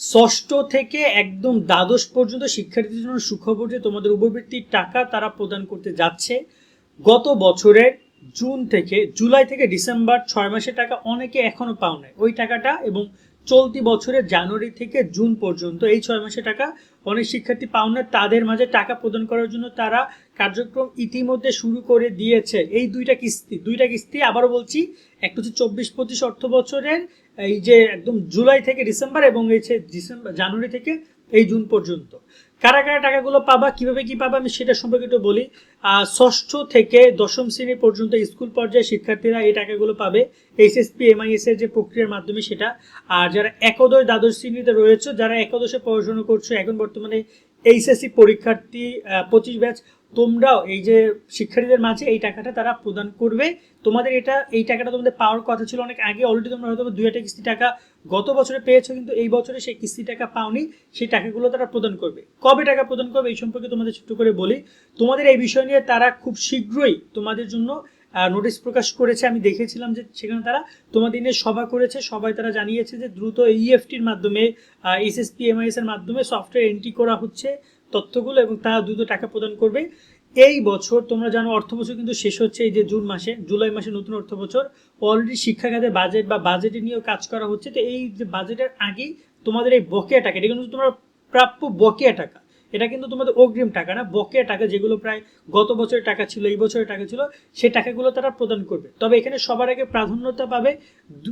ষষ্ঠ থেকে একদম দ্বাদশ পর্যন্ত শিক্ষার্থীদের জন্য সুখবর যে তোমাদের উপবৃত্তির টাকা তারা প্রদান করতে যাচ্ছে। গত বছরের জুন থেকে, জুলাই থেকে ডিসেম্বর ছয় মাসের টাকা অনেকে এখনও পাও নাই ওই টাকাটা এবং চলতি বছরের জানুয়ারি থেকে জুন পর্যন্ত এই ছয় মাসে টাকা অনেক শিক্ষার্থী পাও না। তাদের মাঝে টাকা প্রদান করার জন্য তারা কার্যক্রম ইতিমধ্যে শুরু করে দিয়েছে। এই দুইটা কিস্তি দুইটা কিস্তি আবারও বলছি, একটা হচ্ছে চব্বিশ পঁচিশ অর্থ বছরের এই যে একদম জুলাই থেকে ডিসেম্বর এবং এই যে ডিসেম্বর, জানুয়ারি থেকে এই জুন পর্যন্ত। কারা কারা টাকাগুলো পাবা, কীভাবে কি পাবা, আমি সেটা সম্পর্কে একটু বলি। ষষ্ঠ থেকে দশম শ্রেণি পর্যন্ত স্কুল পর্যায়ে শিক্ষার্থীরা এই টাকাগুলো পাবে। এইচএসপি, এমআইএস এর যে প্রক্রিয়ার মাধ্যমে সেটা। আর যারা একাদশ, দ্বাদশ শ্রেণীতে রয়েছে, যারা একাদশে পড়াশোনা করছ, এখন বর্তমানে এইচএসসি পরীক্ষার্থী পঁচিশ ব্যাচ তোমরাও এই যে শিক্ষার্থীদের মাঝে এই টাকাটা তারা প্রদান করবে। তোমাদের এটা, এই টাকাটা তোমাদের পাওয়ার কথা ছিল অনেক আগে অলরেডি তোমরা হয়তো দুই একটা কিস্তি টাকা গত বছরে পেয়েছ, কিন্তু এই বছরে সেই কিস্তি টাকা পাওনি, সেই টাকাগুলো তারা প্রদান করবে। কবে টাকা প্রদান করবে এই সম্পর্কে তোমাদের ছোট্ট করে বলি। তোমাদের এই বিষয় নিয়ে তারা খুব শীঘ্রই তোমাদের জন্য নোটিশ প্রকাশ করেছে, আমি দেখেছিলাম যে সেখানে তারা তোমাদের নিয়ে সভা করেছে, সবাই তারা জানিয়েছে যে দ্রুত ইএফটির মাধ্যমে এসএসপি এমআইএস এর মাধ্যমে সফটওয়্যার এন্ট্রি করা হচ্ছে তথ্যগুলো এবং তারা দ্রুত টাকা প্রদান করবে। এই বছর তোমরা জানো অর্থ বছর কিন্তু শেষ হচ্ছে, এই যে জুন মাসে, জুলাই মাসে নতুন অর্থ বছর। অলরেডি শিক্ষা খাতে বাজেট বা বাজেটে নিয়েও কাজ করা হচ্ছে। তো এই যে বাজেটের আগেই তোমাদের এই বকেয়া টাকা, এটা কিন্তু তোমরা প্রাপ্য বকেয়া টাকা। এটা কিন্তু তোমাদের অগ্রিম টাকা না বকে টাকা যেগুলো প্রায় গত বছরের টাকা ছিল, এই বছরের টাকা ছিল, সেই টাকাগুলো তারা প্রদান করবে। তবে এখানে সবার আগে প্রাধান্যতা পাবে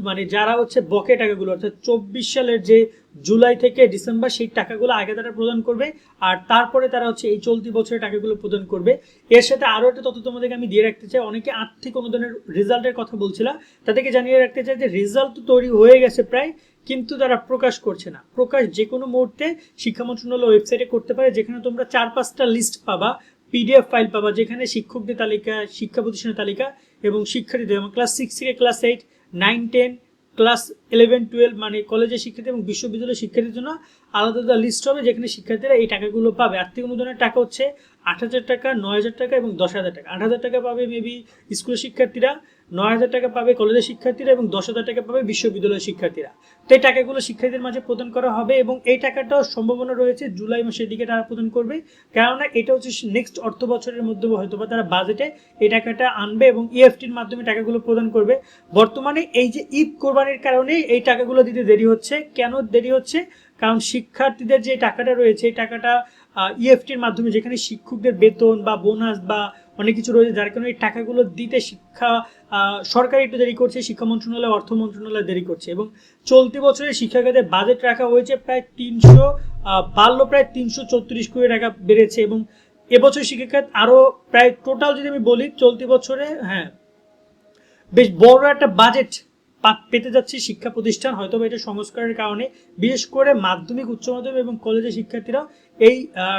মানে যারা হচ্ছে বকে টাকাগুলো, অর্থাৎ চব্বিশ সালের যে জুলাই থেকে ডিসেম্বর সেই টাকাগুলো আগে তারা প্রদান করবে, আর তারপরে তারা হচ্ছে এই চলতি বছরের টাকাগুলো প্রদান করবে। এর সাথে আরও একটা তথ্য তোমাদেরকে আমি দিয়ে রাখতে চাই, অনেকে আর্থিক অনুদানের রেজাল্টের কথা বলছিলাম তাদেরকে জানিয়ে রাখতে চাই যে রেজাল্ট তো তৈরি হয়ে গেছে প্রায়, কিন্তু তারা প্রকাশ করছে না। প্রকাশ যে কোনো মুহূর্তে শিক্ষা মন্ত্রণালয় ওয়েবসাইটে করতে পারে, যেখানে তোমরা চার পাঁচটা লিস্ট পাবা পিডিএফ ফাইল পাবা, যেখানে শিক্ষকদের তালিকা, শিক্ষা প্রতিষ্ঠানের তালিকা এবং শিক্ষার্থীদের ক্লাস সিক্স থেকে class eight nine ten class eleven twelve মানে কলেজের শিক্ষার্থী এবং বিশ্ববিদ্যালয়ের শিক্ষার্থীর জন্য আলাদা আলাদা লিস্ট হবে যেখানে শিক্ষার্থীরা এই টাকাগুলো পাবে। আর্থিক অনুদানের টাকা হচ্ছে আট হাজার টাকা, নয় হাজার টাকা এবং দশ হাজার টাকা। আট হাজার টাকা পাবে মেবি স্কুলের শিক্ষার্থীরা। নয় হাজার টাকা পাবে কলেজের শিক্ষার্থীরা এবং দশ হাজার টাকা পাবে বিশ্ববিদ্যালয়ের শিক্ষার্থীরা। তো এই টাকাগুলো শিক্ষার্থীদের মাঝে প্রদান করা হবে এবং এই টাকাটাও সম্ভাবনা রয়েছে জুলাই মাসের দিকে তারা প্রদান করবে। কেননা এটা হচ্ছে নেক্সট অর্থ বছরের মধ্যে হয়তো বা তারা বাজেটে এই টাকাটা আনবে এবং ইএফটির মাধ্যমে টাকাগুলো প্রদান করবে। বর্তমানে এই যে ঈদ কোরবানির কারণে এই টাকাগুলো দিতে দেরি হচ্ছে। কেন দেরি হচ্ছে? কারণ শিক্ষার্থীদের যে টাকাটা রয়েছে, এই টাকাটা ইএফটির মাধ্যমে যেখানে শিক্ষকদের বেতন বা বোনাস বা অনেক কিছু রয়েছে যার কারণে এই টাকাগুলো দিতে শিক্ষা সরকার একটু দেরি করছে, শিক্ষা মন্ত্রণালয়, অর্থ মন্ত্রণালয় দেরি করছে এবং চলতি বছরে শিক্ষা খাতে বাজেট রাখা হয়েছে প্রায় তিনশো বাড়লো প্রায় তিনশো চৌত্রিশ কোটি টাকা বেড়েছে এবং এবছর শিক্ষা খাত আরও প্রায় টোটাল যদি আমি বলি, চলতি বছরে হ্যাঁ বেশ বড় একটা বাজেট পেতে যাচ্ছে শিক্ষা প্রতিষ্ঠান হয়তো বা এটা সংস্কারের কারণে। বিশেষ করে মাধ্যমিক, উচ্চ মাধ্যমিক এবং কলেজের শিক্ষার্থীরা এই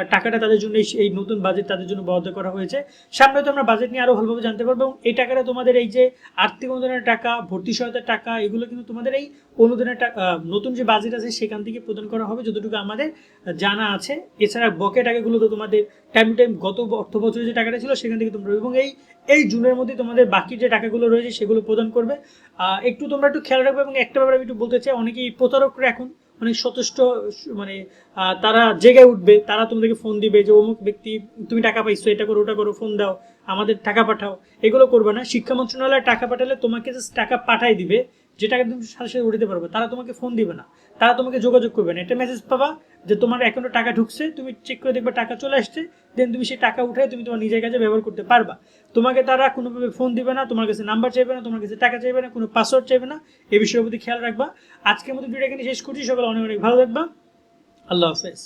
টাকাটা তাদের জন্য, এই- নতুন বাজেট তাদের জন্য বরাদ্দ করা হয়েছে। সামনে তো আমরা বাজেট নিয়ে আরও ভালোভাবে জানতে পারব এবং এই টাকাটা তোমাদের এই যে আর্থিক অনুদানের টাকা, ভর্তি সহায়তার টাকা, এগুলো কিন্তু তোমাদের এই অনুদানের নতুন যে বাজেট আছে সেখান থেকে প্রদান করা হবে, যতটুকু আমাদের জানা আছে। এছাড়া বকে টাকাগুলো তো তোমাদের টাইম টু টাইম গত অর্থ বছরে যে টাকাটা ছিল সেখান থেকে তোমরা এবং এই এই জুনের মধ্যে তোমাদের বাকি যে টাকাগুলো রয়েছে সেগুলো প্রদান করবে। একটু তোমরা একটু খেয়াল রাখবে এবং একটা ব্যাপারে আমি একটু বলতে চাই, অনেকেই প্রতারকরা এখন অনেক সচেষ্ট মানে তারা জেগে উঠবে, তারা তোমাদেরকে ফোন দিবে যে অমুক ব্যক্তি, তুমি টাকা পাইছো, এটা করো, ওটা করো ফোন দাও, আমাদের টাকা পাঠাও। এগুলো করবে না। শিক্ষা মন্ত্রণালয় টাকা পাঠালে তোমাকে জাস্ট টাকা পাঠাই দিবে। যে টাকা তুমি সাথে সাথে উঠাতে পারবে, তারা তোমাকে ফোন দিবে না। তারা তোমাকে যোগাযোগ করবে না। একটা মেসেজ পাবা যে তোমার অ্যাকাউন্টে টাকা ঢুকছে, তুমি চেক করে দেখবে টাকা চলে আসছে দেন তুমি সেই টাকা উঠে তুমি তোমার নিজের কাছে ব্যবহার করতে পারবা। তোমাকে তারা কোনোভাবে ফোন দিবে না, তোমার কাছে নাম্বার চাইবে না, তোমার কাছে টাকা চাইবে না, কোনো পাসওয়ার্ড চাইবে না। এই বিষয়ের প্রতি খেয়াল রাখবা। আজকের মতো ভিডিও এখানে শেষ করছি। সকালে অনেক অনেক ভালো থাকবা। আল্লাহ হাফেজ।